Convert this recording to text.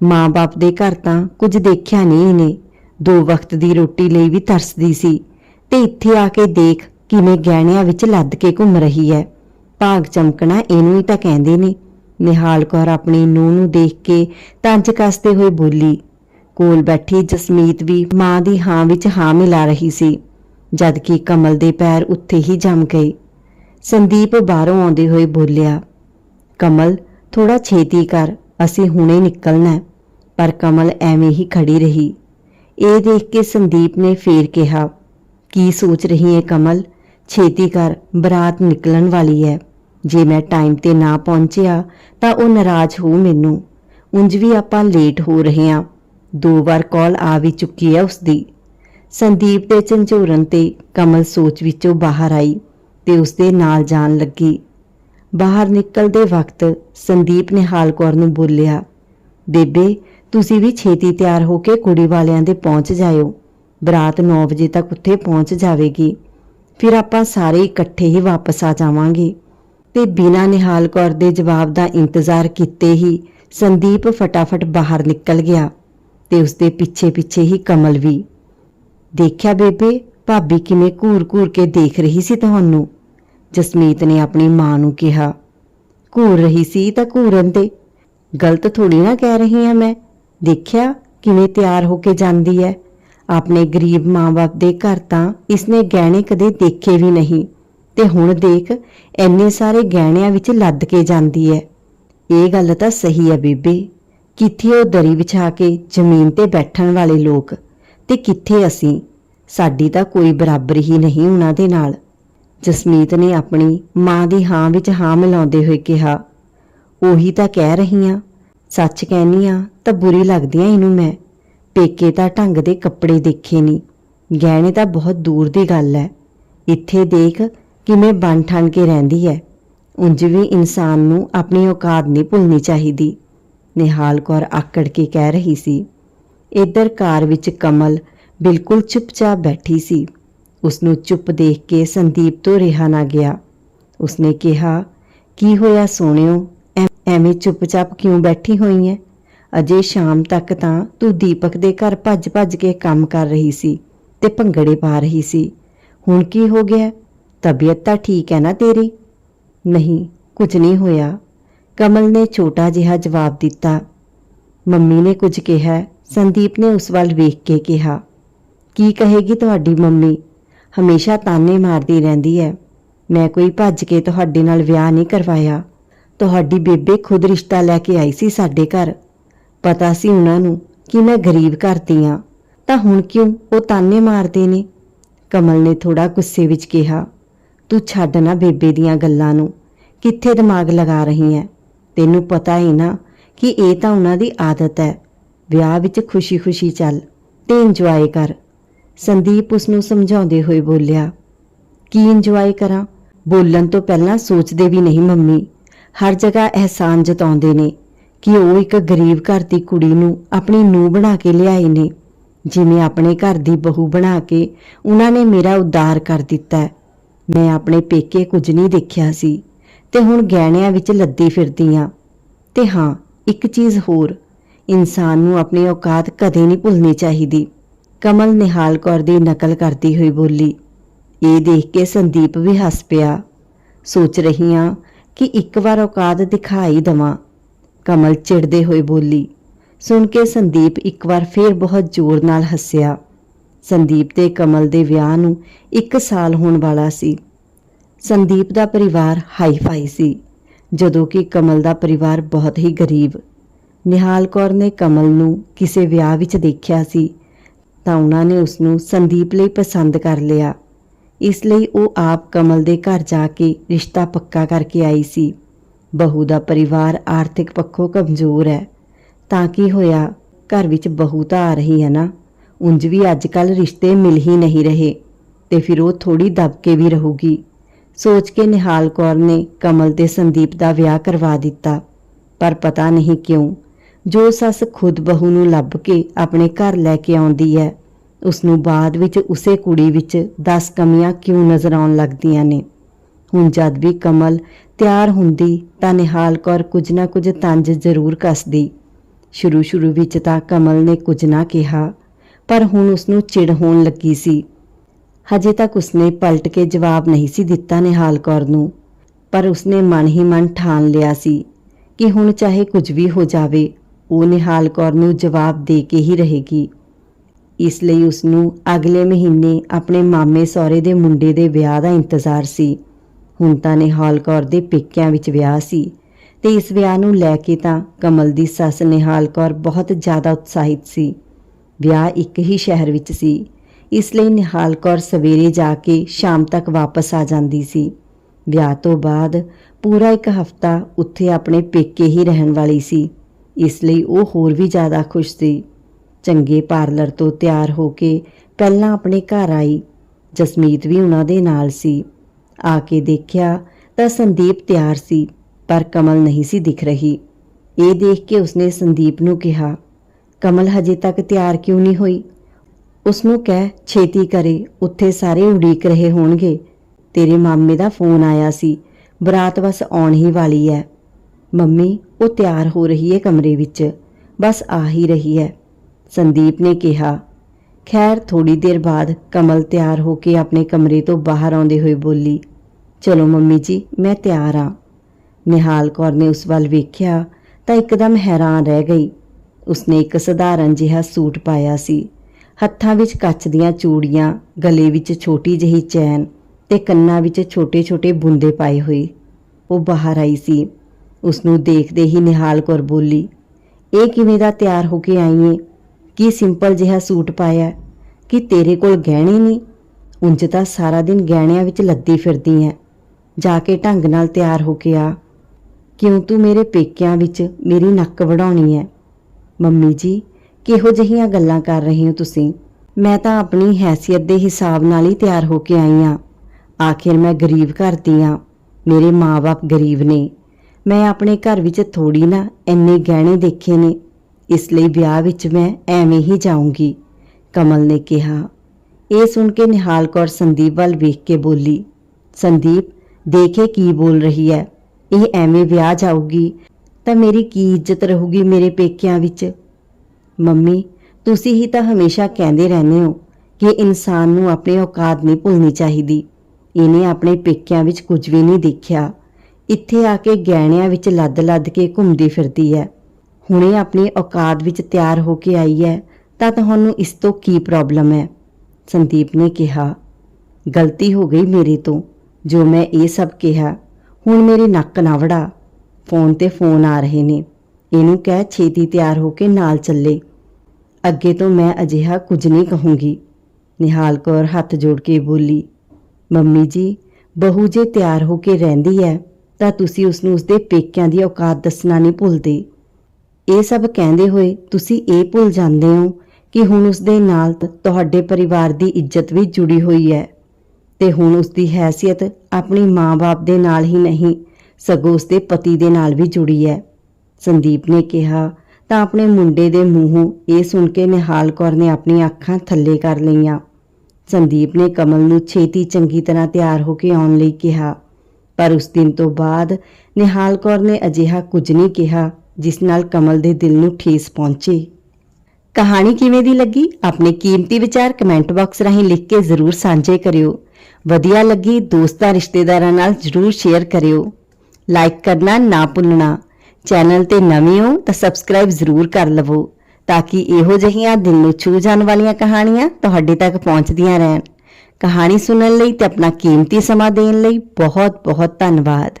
ਮਾਂ-ਬਾਪ ਦੇ ਘਰ ਤਾਂ ਕੁਝ ਦੇਖਿਆ ਨਹੀਂ ਇਹਨੇ। ਦੋ ਵਕਤ ਦੀ ਰੋਟੀ ਲਈ ਵੀ ਤਰਸਦੀ ਸੀ। ਤੇ ਇੱਥੇ ਆ ਕੇ ਦੇਖ ਕਿਵੇਂ ਗਹਿਣਿਆਂ ਵਿੱਚ ਲੱਦ ਕੇ ਘੁੰਮ ਰਹੀ ਹੈ। ਭਾਗ ਚਮਕਣਾ ਇਹਨੂੰ ਹੀ ਤਾਂ ਕਹਿੰਦੇ ਨੇ। ਨਿਹਾਲ ਕੌਰ ਆਪਣੀ ਨੂੰਹ ਨੂੰ ਦੇਖ ਕੇ ਤੰਜ ਕੱਸਦੇ ਹੋਏ ਬੋਲੀ, ਕੋਲ ਬੈਠੀ ਜਸਮੀਤ ਵੀ ਮਾਂ ਦੀ ਹਾਂ ਵਿੱਚ ਹਾਂ ਮਿਲਾ ਰਹੀ ਸੀ, ਜਦ ਕਿ ਕਮਲ ਦੇ ਪੈਰ ਉੱਥੇ ਹੀ ਜੰਮ ਗਏ। ਸੰਦੀਪ ਬਾਹਰੋਂ ਆਉਂਦੇ ਹੋਏ ਬੋਲਿਆ, ਕਮਲ ਥੋੜਾ ਛੇਤੀ ਕਰ, ਅਸੀਂ ਹੁਣੇ ਨਿਕਲਣਾ ਹੈ। ਪਰ ਕਮਲ ਐਵੇਂ ਹੀ ਖੜੀ ਰਹੀ। ਇਹ ਦੇਖ ਕੇ ਸੰਦੀਪ ਨੇ ਫੇਰ ਕਿਹਾ, ਕੀ ਸੋਚ ਰਹੀ ਹੈ ਕਮਲ? ਛੇਤੀ ਕਰ, ਬਰਾਤ ਨਿਕਲਣ ਵਾਲੀ ਹੈ ਜੇ ਮੈਂ ਟਾਈਮ ਤੇ ਨਾ ਪਹੁੰਚਿਆ, ਤਾਂ ਉਹ ਨਾਰਾਜ਼ ਹੋ ਮੈਨੂੰ। ਉਂਝ ਵੀ ਆਪਾਂ ਲੇਟ ਹੋ ਰਹੇ ਹਾਂ ਦੋ ਵਾਰ ਕਾਲ ਆ ਵੀ ਚੁੱਕੀ ਹੈ ਉਸਦੀ। ਸੰਦੀਪ ਦੇ ਝੰਜੋਰਨ ਤੇ ਕਮਲ ਸੋਚ ਵਿੱਚੋਂ ਬਾਹਰ ਆਈ ਤੇ ਉਸਦੇ ਨਾਲ ਜਾਣ ਲੱਗੀ। ਬਾਹਰ ਨਿਕਲਦੇ ਵਕਤ ਸੰਦੀਪ ਨੇ ਹਾਲ ਕੌਰ ਨੂੰ ਬੋਲਿਆ, ਬੇਬੇ ਤੁਸੀਂ ਵੀ ਛੇਤੀ ਤਿਆਰ ਹੋ ਕੇ ਕੁੜੀ ਵਾਲਿਆਂ ਦੇ ਪਹੁੰਚ ਜਾਇਓ। ਬਰਾਤ 9 ਵਜੇ ਤੱਕ ਉੱਥੇ ਪਹੁੰਚ ਜਾਵੇਗੀ। ਫਿਰ ਆਪਾਂ ਸਾਰੇ ਇਕੱਠੇ ਹੀ ਵਾਪਸ ਆ ਜਾਵਾਂਗੇ। ਤੇ ਬਿਨਾਂ ਨਿਹਾਲ ਕੌਰ ਦੇ ਜਵਾਬ ਦਾ ਇੰਤਜ਼ਾਰ ਕੀਤੇ ਹੀ ਸੰਦੀਪ ਫਟਾਫਟ ਬਾਹਰ ਨਿਕਲ ਗਿਆ ਤੇ ਉਸਦੇ ਪਿੱਛੇ ਪਿੱਛੇ ਹੀ ਕਮਲ ਵੀ। ਦੇਖਿਆ ਬੇਬੇ, ਭਾਬੀ ਕਿਵੇਂ ਘੂਰ-ਘੂਰ ਕੇ ਦੇਖ ਰਹੀ ਸੀ ਤੁਹਾਨੂੰ? ਜਸਮੀਤ ਨੇ ਆਪਣੀ ਮਾਂ ਨੂੰ ਕਿਹਾ। ਘੂਰ ਰਹੀ ਸੀ ਤਾਂ ਘੂਰਨ ਤੇ ਗਲਤ ਥੋੜੀ ਨਾ ਕਹਿ ਰਹੀ ਹਾਂ ਮੈਂ। ਦੇਖਿਆ ਕਿਵੇਂ ਤਿਆਰ ਹੋ ਕੇ ਜਾਂਦੀ ਹੈ ਆਪਣੇ ਗਰੀਬ ਮਾਂ-ਬਾਪ ਦੇ ਘਰ ਤਾਂ ਇਸਨੇ ਗਹਿਣੇ ਕਦੇ ਦੇਖੇ ਵੀ ਨਹੀਂ। ਤੇ ਹੁਣ ਦੇਖ, ਐਨੇ ਸਾਰੇ ਗਹਿਣਿਆਂ ਵਿੱਚ ਲੱਦ ਕੇ ਜਾਂਦੀ ਹੈ ਇਹ ਗੱਲ ਤਾਂ ਸਹੀ ਹੈ ਬੀਬੀ। ਕਿੱਥੇ ਉਹ ਦਰੀ ਵਿਛਾ ਕੇ ਜ਼ਮੀਨ ਤੇ ਬੈਠਣ ਵਾਲੇ ਲੋਕ? ਤੇ ਕਿੱਥੇ ਅਸੀਂ? ਸਾਡੀ ਤਾਂ ਕੋਈ ਬਰਾਬਰੀ ਹੀ ਨਹੀਂ ਉਹਨਾਂ ਦੇ ਨਾਲ। ਜਸਮੀਤ ਨੇ ਆਪਣੀ ਮਾਂ ਦੀ ਹਾਂ ਵਿੱਚ ਹਾਂ ਮਿਲਾਉਂਦੇ ਹੋਏ ਕਿਹਾ, ਉਹੀ ਤਾਂ ਕਹਿ ਰਹੀ ਹਾਂ ਸੱਚ ਕਹਿਨੀ ਆ ਤਾਂ ਬੁਰੀ ਲੱਗਦੀ ਆ ਇਹਨੂੰ ਮੈਂ। ਪੇਕੇ ਤਾਂ ਢੰਗ ਦੇ ਕੱਪੜੇ ਦੇਖੇ ਨਹੀਂ ਗਹਿਣੇ ਤਾਂ ਬਹੁਤ ਦੂਰ ਦੀ ਗੱਲ ਹੈ ਇੱਥੇ ਦੇਖ ਕਿਵੇਂ ਬਣ ਠਣ ਕੇ ਰਹਿੰਦੀ ਹੈ ਉਂਝ ਵੀ ਇਨਸਾਨ ਨੂੰ ਆਪਣੀ ਔਕਾਤ ਨਹੀਂ ਭੁੱਲਣੀ ਚਾਹੀਦੀ। ਨਿਹਾਲ ਕੌਰ ਆਕੜ ਕੇ ਕਹਿ ਰਹੀ ਸੀ। ਇੱਧਰ ਕਾਰ ਵਿੱਚ ਕਮਲ ਬਿਲਕੁਲ ਚੁੱਪਚਾਪ ਬੈਠੀ ਸੀ। ਉਸ ਨੂੰ ਚੁੱਪ ਦੇਖ ਕੇ ਸੰਦੀਪ ਤੋਂ ਰਿਹਾ ਨਾ ਗਿਆ। ਉਸਨੇ ਕਿਹਾ, ਕੀ ਹੋਇਆ ਸੋਹਣਿਓ? ਐਵੇਂ ਚੁੱਪਚਾਪ ਕਿਉਂ ਬੈਠੀ ਹੋਈ ਐ? ਅਜੇ ਸ਼ਾਮ ਤੱਕ ਤਾਂ ਤੂੰ ਦੀਪਕ ਦੇ ਘਰ ਭੱਜ-ਭੱਜ ਕੇ ਕੰਮ ਕਰ ਰਹੀ ਸੀ ਤੇ ਭੰਗੜੇ ਪਾ ਰਹੀ ਸੀ। ਹੁਣ ਕੀ ਹੋ ਗਿਆ? ਤਬੀਅਤ ਤਾਂ ਠੀਕ ਹੈ ਨਾ ਤੇਰੀ? ਨਹੀਂ, ਕੁਝ ਨਹੀਂ ਹੋਇਆ। ਕਮਲ ਨੇ ਛੋਟਾ ਜਿਹਾ ਜਵਾਬ ਦਿੱਤਾ। ਮੰਮੀ ਨੇ ਕੁਝ ਕਿਹਾ, ਸੰਦੀਪ ਨੇ ਉਸ ਵੱਲ ਵੇਖ ਕੇ ਕਿਹਾ। ਕੀ ਕਹੇਗੀ ਤੁਹਾਡੀ ਮੰਮੀ? ਹਮੇਸ਼ਾ ਤਾਨੇ ਮਾਰਦੀ ਰਹਿੰਦੀ ਹੈ ਮੈਂ ਕੋਈ ਭੱਜ ਕੇ ਤੁਹਾਡੇ ਨਾਲ ਵਿਆਹ ਨਹੀਂ ਕਰਵਾਇਆ। ਤੁਹਾਡੀ ਬੇਬੇ ਖੁਦ ਰਿਸ਼ਤਾ ਲੈ ਕੇ ਆਈ ਸੀ ਸਾਡੇ ਘਰ। ਪਤਾ ਸੀ ਉਹਨਾਂ ਨੂੰ ਕਿ ਮੈਂ ਗਰੀਬ ਘਰ ਦੀ ਹਾਂ। ਤਾਂ ਹੁਣ ਕਿਉਂ ਉਹ ਤਾਨੇ ਮਾਰਦੇ ਨੇ? ਕਮਲ ਨੇ ਥੋੜਾ ਗੁੱਸੇ ਵਿੱਚ ਕਿਹਾ, ਤੂੰ ਛੱਡ ਨਾ ਬੇਬੇ ਦੀਆਂ ਗੱਲਾਂ ਨੂੰ। ਕਿੱਥੇ ਦਿਮਾਗ ਲਗਾ ਰਹੀ ਹੈ ਤੈਨੂੰ ਪਤਾ ਹੀ ਨਾ ਕਿ ਇਹ ਤਾਂ ਉਹਨਾਂ ਦੀ ਆਦਤ ਹੈ ਵਿਆਹ ਵਿੱਚ ਖੁਸ਼ੀ-ਖੁਸ਼ੀ ਚੱਲ ਤੇ ਇੰਜੋਏ ਕਰ। ਸੰਦੀਪ ਉਸ ਨੂੰ ਸਮਝਾਉਂਦੇ ਹੋਏ ਬੋਲਿਆ, ਕੀ ਇੰਜੋਏ ਕਰਾਂ? ਬੋਲਣ ਤੋਂ ਪਹਿਲਾਂ ਸੋਚਦੇ ਵੀ ਨਹੀਂ ਮੰਮੀ। ਹਰ ਜਗ੍ਹਾ ਅਹਿਸਾਨ ਜਤਾਉਂਦੇ ਨੇ ਕਿ ਉਹ ਇੱਕ ਗਰੀਬ ਘਰ ਦੀ ਕੁੜੀ ਨੂੰ ਆਪਣੀ ਨੂੰਹ ਬਣਾ ਕੇ ਲਿਆਏ ਨੇ। ਜਿਵੇਂ ਆਪਣੇ ਘਰ ਦੀ ਬਹੂ ਬਣਾ ਕੇ ਉਹਨਾਂ ਨੇ ਮੇਰਾ ਉਦਾਰ ਕਰ ਦਿੱਤਾ ਮੈਂ ਆਪਣੇ ਪੇਕੇ ਕੁਝ ਨਹੀਂ ਦੇਖਿਆ ਸੀ ਤੇ ਹੁਣ ਗਹਿਣਿਆਂ ਵਿੱਚ ਲੱਦੀ ਫਿਰਦੀ ਆ ਤੇ ਹਾਂ, ਇੱਕ ਚੀਜ਼ ਹੋਰ, ਇਨਸਾਨ ਨੂੰ ਆਪਣੀ ਔਕਾਤ ਕਦੇ ਨਹੀਂ ਭੁੱਲਣੀ ਚਾਹੀਦੀ। ਕਮਲ ਨਿਹਾਲ ਕੌਰ ਦੀ ਨਕਲ ਕਰਦੀ ਹੋਈ ਬੋਲੀ, ਇਹ ਦੇਖ ਕੇ ਸੰਦੀਪ ਵੀ ਹੱਸ ਪਿਆ। ਸੋਚ ਰਹੀ ਹਾਂ ਕਿ ਇੱਕ ਵਾਰ ਔਕਾਤ ਦਿਖਾਈ ਦਵਾਂ। ਕਮਲ ਚਿੜਦੇ ਹੋਏ ਬੋਲੀ, ਸੁਣ ਕੇ ਸੰਦੀਪ ਇੱਕ ਵਾਰ ਫੇਰ ਬਹੁਤ ਜ਼ੋਰ ਨਾਲ ਹੱਸਿਆ। ਸੰਦੀਪ ਤੇ ਕਮਲ ਦੇ ਵਿਆਹ ਨੂੰ 1 ਸਾਲ ਹੋਣ ਵਾਲਾ ਸੀ। ਸੰਦੀਪ ਦਾ ਪਰਿਵਾਰ ਹਾਈ-ਫਾਈ ਸੀ, ਜਦੋਂ ਕਿ ਕਮਲ ਦਾ ਪਰਿਵਾਰ ਬਹੁਤ ਹੀ ਗਰੀਬ। ਨਿਹਾਲ ਕੌਰ ਨੇ ਕਮਲ ਨੂੰ ਕਿਸੇ ਵਿਆਹ ਵਿੱਚ ਦੇਖਿਆ ਸੀ, ਤਾਂ ਉਹਨਾਂ ਨੇ ਉਸ ਨੂੰ ਸੰਦੀਪ ਲਈ ਪਸੰਦ ਕਰ ਲਿਆ। ਇਸ ਲਈ ਉਹ ਆਪ ਕਮਲ ਦੇ ਘਰ ਜਾ ਕੇ ਰਿਸ਼ਤਾ ਪੱਕਾ ਕਰਕੇ ਆਈ ਸੀ। ਬਹੂ ਦਾ ਪਰਿਵਾਰ ਆਰਥਿਕ ਪੱਖੋਂ ਕਮਜ਼ੋਰ ਹੈ। ਤਾਂ ਕੀ ਹੋਇਆ? ਘਰ ਵਿੱਚ ਬਹੂ ਤਾਂ ਆ ਰਹੀ ਹੈ ਨਾ? ਉਂਝ ਵੀ ਅੱਜਕੱਲ ਰਿਸ਼ਤੇ ਮਿਲ ਹੀ ਨਹੀਂ ਰਹੇ ਤੇ ਫਿਰ ਉਹ ਥੋੜੀ ਦਬ ਕੇ ਵੀ ਰਹੂਗੀ। ਸੋਚ ਕੇ ਨਿਹਾਲ ਕੌਰ ਨੇ ਕਮਲ ਤੇ ਸੰਦੀਪ ਦਾ ਵਿਆਹ ਕਰਵਾ ਦਿੱਤਾ। ਪਰ ਪਤਾ ਨਹੀਂ ਕਿਉਂ, ਜੋ ਸੱਸ ਖੁਦ ਬਹੂ ਨੂੰ ਲੱਭ ਕੇ ਆਪਣੇ ਘਰ ਲੈ ਕੇ ਆਉਂਦੀ ਹੈ ਉਸ ਨੂੰ ਬਾਅਦ ਵਿੱਚ ਉਸੇ ਕੁੜੀ ਵਿੱਚ 10 ਕਮੀਆਂ ਕਿਉਂ ਨਜ਼ਰ ਆਉਣ ਲੱਗਦੀਆਂ ਨੇ? ਹੁਣ ਜਦ ਵੀ ਕਮਲ ਤਿਆਰ ਹੁੰਦੀ ਤਾਂ ਨਿਹਾਲ ਕੌਰ ਕੁਝ ਨਾ ਕੁਝ ਤੰਜ ਜ਼ਰੂਰ ਕੱਸਦੀ। ਸ਼ੁਰੂ ਸ਼ੁਰੂ ਵਿੱਚ ਤਾਂ ਕਮਲ ਨੇ ਕੁਝ ਨਾ ਕਿਹਾ, ਪਰ ਹੁਣ ਉਸ ਨੂੰ ਚਿੜ ਹੋਣ ਲੱਗੀ ਸੀ। ਹਜੇ ਤੱਕ ਉਸਨੇ ਪਲਟ ਕੇ ਜਵਾਬ ਨਹੀਂ ਸੀ ਦਿੱਤਾ ਨਿਹਾਲ ਕੌਰ ਨੂੰ, ਪਰ ਉਸਨੇ ਮਨ ਹੀ ਮਨ ਠਾਣ ਲਿਆ ਸੀ ਕਿ ਹੁਣ ਚਾਹੇ ਕੁਝ ਵੀ ਹੋ ਜਾਵੇ, ਉਹ ਨਿਹਾਲ ਕੌਰ ਨੂੰ ਜਵਾਬ ਦੇ ਕੇ ਹੀ ਰਹੇਗੀ। ਇਸ ਲਈ ਉਸ ਨੂੰ ਅਗਲੇ ਮਹੀਨੇ ਆਪਣੇ ਮਾਮੇ ਸਹੁਰੇ ਦੇ ਮੁੰਡੇ ਦੇ ਵਿਆਹ ਦਾ ਇੰਤਜ਼ਾਰ ਸੀ। ਹੁਣ ਤਾਂ ਨਿਹਾਲ ਕੌਰ ਦੇ ਪੇਕਿਆਂ ਵਿੱਚ ਵਿਆਹ ਸੀ ਤੇ ਇਸ ਵਿਆਹ ਨੂੰ ਲੈ ਕੇ ਤਾਂ ਕਮਲ ਦੀ ਸੱਸ ਨਿਹਾਲ ਕੌਰ ਬਹੁਤ ਜ਼ਿਆਦਾ ਉਤਸ਼ਾਹਿਤ ਸੀ। ਵਿਆਹ ਇੱਕ ਹੀ ਸ਼ਹਿਰ ਵਿੱਚ ਸੀ, ਇਸ ਲਈ ਨਿਹਾਲ ਕੌਰ ਸਵੇਰੇ ਜਾ ਕੇ ਸ਼ਾਮ ਤੱਕ ਵਾਪਸ ਆ ਜਾਂਦੀ ਸੀ। ਵਿਆਹ ਤੋਂ ਬਾਅਦ ਪੂਰਾ ਇੱਕ ਹਫਤਾ ਉੱਥੇ ਆਪਣੇ ਪੇਕੇ ਹੀ ਰਹਿਣ ਵਾਲੀ ਸੀ, ਇਸ ਲਈ ਉਹ ਹੋਰ ਵੀ ਜ਼ਿਆਦਾ ਖੁਸ਼ ਸੀ। ਚੰਗੇ ਪਾਰਲਰ ਤੋਂ ਤਿਆਰ ਹੋ ਕੇ ਪਹਿਲਾਂ ਆਪਣੇ ਘਰ ਆਈ। ਜਸਮੀਤ ਵੀ ਉਹਨਾਂ ਦੇ ਨਾਲ ਸੀ। ਆ ਕੇ ਦੇਖਿਆ ਤਾਂ ਸੰਦੀਪ ਤਿਆਰ ਸੀ, ਪਰ ਕਮਲ ਨਹੀਂ ਸੀ ਦਿਖ ਰਹੀ। ਇਹ ਦੇਖ ਕੇ ਉਸਨੇ ਸੰਦੀਪ ਨੂੰ ਕਿਹਾ, ਕਮਲ ਹਜੇ ਤੱਕ ਤਿਆਰ ਕਿਉਂ ਨਹੀਂ ਹੋਈ? ਉਸ ਨੂੰ ਕਹਿ, ਛੇਤੀ ਕਰੇ, ਉੱਥੇ ਸਾਰੇ ਉਡੀਕ ਰਹੇ ਹੋਣਗੇ। ਤੇਰੇ ਮਾਮੇ ਦਾ ਫੋਨ ਆਇਆ ਸੀ, ਬਰਾਤ ਬਸ ਆਉਣ ਹੀ ਵਾਲੀ ਹੈ ਮੰਮੀ, ਉਹ ਤਿਆਰ ਹੋ ਰਹੀ ਹੈ ਕਮਰੇ ਵਿੱਚ, ਬਸ ਆ ਹੀ ਰਹੀ ਹੈ ਸੰਦੀਪ ਨੇ ਕਿਹਾ, ਖੈਰ ਥੋੜੀ ਦੇਰ ਬਾਅਦ ਕਮਲ ਤਿਆਰ ਹੋ ਕੇ ਆਪਣੇ ਕਮਰੇ ਤੋਂ ਬਾਹਰ ਆਉਂਦੇ ਹੋਏ ਬੋਲੀ, ਚਲੋ ਮੰਮੀ ਜੀ, ਮੈਂ ਤਿਆਰ ਆ। ਨਿਹਾਲ ਕੌਰ ਨੇ ਉਸ ਵੱਲ ਵੇਖਿਆ ਤਾਂ ਇੱਕਦਮ ਹੈਰਾਨ ਰਹਿ ਗਈ। ਉਸਨੇ ਇੱਕ ਸਧਾਰਨ ਜਿਹਾ ਸੂਟ ਪਾਇਆ ਸੀ। ਹੱਥਾਂ ਵਿੱਚ ਕੱਚ ਦੀਆਂ ਚੂੜੀਆਂ, ਗਲੇ ਵਿੱਚ ਛੋਟੀ ਜਿਹੀ ਚੈਨ ਤੇ ਕੰਨਾਂ ਵਿੱਚ ਛੋਟੇ-ਛੋਟੇ ਬੁੰਦੇ ਪਾਏ ਹੋਏ। ਉਹ ਬਾਹਰ ਆਈ ਸੀ। ਉਸ ਨੂੰ ਦੇਖਦੇ ਹੀ ਨਿਹਾਲ ਕੌਰ ਬੋਲੀ, ਇਹ ਕਿਵੇਂ ਦਾ ਤਿਆਰ ਹੋ ਕੇ ਆਈ ਏ? ਕੀ ਸਿੰਪਲ ਜਿਹਾ ਸੂਟ ਪਾਇਆ? ਕਿ ਤੇਰੇ ਕੋਲ ਗਹਿਣੇ ਨਹੀਂ ਉਂਝ ਤਾਂ ਸਾਰਾ ਦਿਨ ਗਹਿਣਿਆਂ ਵਿੱਚ ਲੱਦੀ ਫਿਰਦੀ ਐ। ਜਾ ਕੇ ਢੰਗ ਨਾਲ ਤਿਆਰ ਹੋ ਕੇ ਆ। ਕਿਉਂ ਤੂੰ ਮੇਰੇ ਪੇਕਿਆਂ ਵਿੱਚ ਮੇਰੀ ਨੱਕ ਵਢਾਉਣੀ ਐ? ਮੰਮੀ ਜੀ, ਕਿਹੋ ਜਿਹੀਆਂ ਗੱਲਾਂ ਕਰ ਰਹੇ ਹੋ ਤੁਸੀਂ? ਮੈਂ ਤਾਂ ਆਪਣੀ ਹੈਸੀਅਤ ਦੇ ਹਿਸਾਬ ਨਾਲ ਹੀ ਤਿਆਰ ਹੋ ਕੇ ਆਈ ਆ। ਆਖਿਰ ਮੈਂ ਗਰੀਬ ਘਰ ਦੀ ਆ। ਮੇਰੇ ਮਾਪੇ ਗਰੀਬ ਨੇ। ਮੈਂ ਆਪਣੇ ਘਰ ਵਿੱਚ ਥੋੜੀ ਨਾ ਇੰਨੇ ਗਹਿਣੇ ਦੇਖੇ ਨੇ। ਇਸ ਲਈ ਵਿਆਹ ਵਿੱਚ ਮੈਂ ਐਵੇਂ ਹੀ ਜਾਊਂਗੀ। ਕਮਲ ਨੇ ਕਿਹਾ। ਇਹ ਸੁਣ ਕੇ ਨਿਹਾਲ ਕੌਰ ਸੰਦੀਪ ਵੱਲ ਵੇਖ ਕੇ ਬੋਲੀ, ਸੰਦੀਪ, ਦੇਖੇ ਕੀ ਬੋਲ ਰਹੀ ਹੈ? ਇਹ ਐਵੇਂ ਵਿਆਹ ਜਾਊਗੀ ਤਾਂ ਮੇਰੀ ਕੀ ਇੱਜ਼ਤ ਰਹੂਗੀ ਮੇਰੇ ਪੇਕਿਆਂ ਵਿੱਚ? ਮੰਮੀ, ਤੁਸੀਂ ਹੀ ਤਾਂ ਹਮੇਸ਼ਾ ਕਹਿੰਦੇ ਰਹਿੰਦੇ ਹੋ ਕਿ ਇਨਸਾਨ ਨੂੰ ਆਪਣੀ ਔਕਾਤ ਨਹੀਂ ਭੁੱਲਣੀ ਚਾਹੀਦੀ। ਇਹਨੇ ਆਪਣੇ ਪੇਕਿਆਂ ਵਿੱਚ ਕੁਝ ਵੀ ਨਹੀਂ ਦੇਖਿਆ। ਇੱਥੇ ਆ ਕੇ ਗਹਿਣਿਆਂ ਵਿੱਚ ਲੱਦ-ਲੱਦ ਕੇ ਘੁੰਮਦੀ ਫਿਰਦੀ ਹੈ। ਹੁਣੇ ਆਪਣੀ ਔਕਾਤ ਵਿੱਚ ਤਿਆਰ ਹੋ ਕੇ ਆਈ ਹੈ, ਤਾਂ ਤੁਹਾਨੂੰ ਇਸ ਤੋਂ ਕੀ ਪ੍ਰੋਬਲਮ ਹੈ? ਸੰਦੀਪ ਨੇ ਕਿਹਾ, ਗਲਤੀ ਹੋ ਗਈ ਮੇਰੇ ਤੋਂ, ਜੋ ਮੈਂ ਇਹ ਸਭ ਕਿਹਾ, ਹੁਣ ਮੇਰੇ ਨੱਕ ਨਾ ਵੜਾ। ਫੋਨ ਤੇ ਫੋਨ ਆ ਰਹੇ ਨੇ। ਇਹਨੂੰ ਕਹਿ ਛੇਤੀ ਤਿਆਰ ਹੋ ਕੇ ਨਾਲ ਚੱਲੇ। ਅੱਗੇ ਤੋਂ ਮੈਂ ਅਜਿਹਾ ਕੁਝ ਨਹੀਂ ਕਹੂੰਗੀ। ਨਿਹਾਲ ਕੌਰ ਹੱਥ ਜੋੜ ਕੇ ਬੋਲੀ, ਮੰਮੀ ਜੀ, ਬਹੂ ਜੇ ਤਿਆਰ ਹੋ ਕੇ ਰਹਿੰਦੀ ਹੈ, ਤਾਂ ਤੁਸੀਂ ਉਸ ਨੂੰ ਉਸਦੇ ਪੇਕਿਆਂ ਦੀ ਔਕਾਤ ਦੱਸਣਾ ਨਹੀਂ ਭੁੱਲਦੇ। ਇਹ ਸਭ ਕਹਿੰਦੇ ਹੋਏ ਤੁਸੀਂ ਇਹ ਭੁੱਲ ਜਾਂਦੇ ਹੋ ਕਿ ਹੁਣ ਉਸਦੇ ਨਾਲ ਤੁਹਾਡੇ ਪਰਿਵਾਰ ਦੀ ਇੱਜ਼ਤ ਵੀ ਜੁੜੀ ਹੋਈ ਹੈ। ਤੇ ਹੁਣ ਉਸਦੀ ਹੈਸੀਅਤ ਆਪਣੀ ਮਾਂ-ਬਾਪ ਦੇ ਨਾਲ ਹੀ ਨਹੀਂ, ਸਗੋਂ ਉਸਦੇ ਪਤੀ ਦੇ ਨਾਲ ਵੀ ਜੁੜੀ ਹੈ। ਸੰਦੀਪ ਨੇ ਕਿਹਾ, ਤਾਂ ਆਪਣੇ ਮੁੰਡੇ ਦੇ ਮੂੰਹੋਂ ਇਹ ਸੁਣ ਕੇ ਨਿਹਾਲ ਕੌਰ ਨੇ ਆਪਣੀਆਂ ਅੱਖਾਂ ਥੱਲੇ ਕਰ ਲਈਆਂ। ਸੰਦੀਪ ਨੇ ਕਮਲ ਨੂੰ ਛੇਤੀ ਚੰਗੀ ਤਰ੍ਹਾਂ ਤਿਆਰ ਹੋ ਕੇ ਆਉਣ ਲਈ ਕਿਹਾ। ਪਰ ਉਸ ਦਿਨ ਤੋਂ ਬਾਅਦ ਨਿਹਾਲ ਕੌਰ ਨੇ ਅਜਿਹਾ ਕੁਝ ਨਹੀਂ ਕਿਹਾ। ਜਿਸ ਨਾਲ ਕਮਲ ਦੇ ਦਿਲ ਨੂੰ ਠੇਸ ਪਹੁੰਚੇ। ਕਹਾਣੀ ਕਿਵੇਂ ਦੀ ਲੱਗੀ? ਆਪਣੇ ਕੀਮਤੀ ਵਿਚਾਰ ਕਮੈਂਟ ਬਾਕਸ ਰਾਹੀਂ ਲਿਖ ਕੇ ਜ਼ਰੂਰ ਸਾਂਝੇ ਕਰਿਓ। ਵਧੀਆ ਲੱਗੀ ਦੋਸਤਾਂ ਰਿਸ਼ਤੇਦਾਰਾਂ ਨਾਲ ਜ਼ਰੂਰ ਸ਼ੇਅਰ ਕਰਿਓ। ਲਾਈਕ ਕਰਨਾ ਨਾ ਭੁੱਲਣਾ। ਚੈਨਲ ਤੇ ਨਵੇਂ ਹੋ ਤਾਂ ਸਬਸਕ੍ਰਾਈਬ ਜ਼ਰੂਰ ਕਰ ਲਵੋ ਤਾਂ ਕਿ ਇਹੋ ਜਿਹੀਆਂ ਦਿਲ ਨੂੰ ਛੂ ਜਾਣ ਵਾਲੀਆਂ ਕਹਾਣੀਆਂ ਤੁਹਾਡੇ ਤੱਕ ਪਹੁੰਚਦੀਆਂ ਰਹਿਣ। ਕਹਾਣੀ ਸੁਣਨ ਲਈ ਤੇ ਆਪਣਾ ਕੀਮਤੀ ਸਮਾਂ ਦੇਣ ਲਈ ਬਹੁਤ ਬਹੁਤ ਧੰਨਵਾਦ।